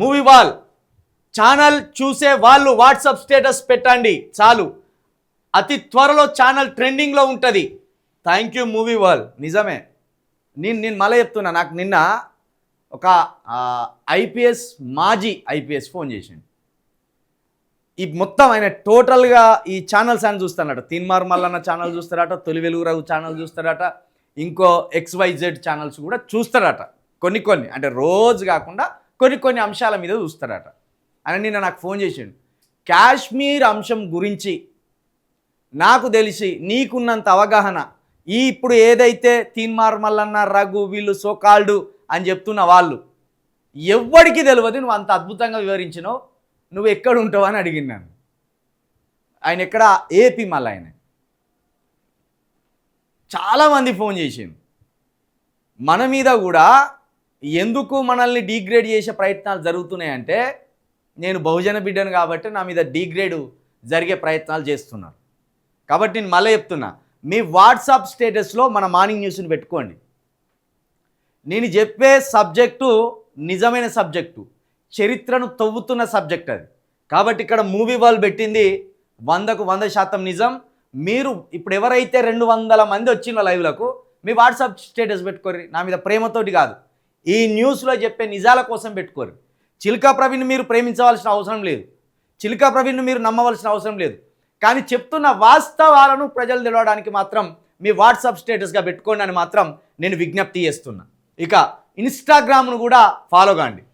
Movie wall. Channel చూసే వాళ్ళు WhatsApp status పెట్టండి చాలు. అతి త్వరలో ఛానల్ ట్రెండింగ్లో ఉంటుంది. Thank you movie wall. నిజమే. నేను నేను మళ్ళీ చెప్తున్నా నాకు నిన్న ఒక ఐపీఎస్ మాజీ ఐపీఎస్ ఫోన్ చేసిండు. ఈ మొత్తం ఆయన టోటల్గా ఈ ఛానల్స్ అని చూస్తానట తిన్మార్ మల్లన్న ఛానల్ చూస్తారట తొలి వెలుగు రఘు ఛానల్ చూస్తారట ఇంకో ఎక్స్వైజెడ్ ఛానల్స్ కూడా చూస్తారట కొన్ని కొన్ని. అంటే రోజు కాకుండా కొన్ని కొన్ని అంశాల మీద చూస్తారట. అని నిన్న నాకు ఫోన్ చేసిండు. కాశ్మీర్ అంశం గురించి నాకు తెలిసి నీకున్నంత అవగాహన ఈ ఇప్పుడు ఏదైతే తీన్మార్ మల్లన్న రఘు వీళ్ళు సోకాల్డు అని చెప్తున్న వాళ్ళు ఎవ్వడికి తెలియదు నువ్వు అంత అద్భుతంగా వివరించినావు నువ్వు ఎక్కడ ఉంటావు అని అడిగినాను ఆయన ఎక్కడ? ఏపీ మళ్ళీ ఆయన. చాలామంది ఫోన్ చేసిండు. మన మీద కూడా ఎందుకు మనల్ని డీగ్రేడ్ చేసే ప్రయత్నాలు జరుగుతున్నాయంటే నేను బహుజన బిడ్డను కాబట్టి నా మీద డీగ్రేడ్ జరిగే ప్రయత్నాలు చేస్తున్నారు. కాబట్టి నేను మళ్ళీ చెప్తున్నా మీ వాట్సాప్ స్టేటస్లో మన మార్నింగ్ న్యూస్ని పెట్టుకోండి. నేను చెప్పే సబ్జెక్టు నిజమైన సబ్జెక్టు చరిత్రను తవ్వుతున్న సబ్జెక్ట్ అది. కాబట్టి ఇక్కడ మూవీ వాళ్ళు పెట్టింది వందకు వంద శాతం నిజం. మీరు ఇప్పుడు ఎవరైతే రెండు వందల మంది వచ్చిన లైవ్లకు మీ వాట్సాప్ స్టేటస్ పెట్టుకోరు నా మీద ప్రేమతోటి కాదు. ఈ న్యూస్లో చెప్పే నిజాల కోసం పెట్టుకోరు. చిల్కా ప్రవీణ్ మీరు ప్రేమించవలసిన అవసరం లేదు. చిల్కా ప్రవీణ్ మీరు నమ్మవలసిన అవసరం లేదు. కానీ చెప్తున్న వాస్తవాలను ప్రజలు తెలవడానికి మాత్రం మీ వాట్సాప్ స్టేటస్గా పెట్టుకోండి అని మాత్రం నేను విజ్ఞప్తి చేస్తున్నా. ఇక ఇన్స్టాగ్రామ్ను కూడా ఫాలో కాండి.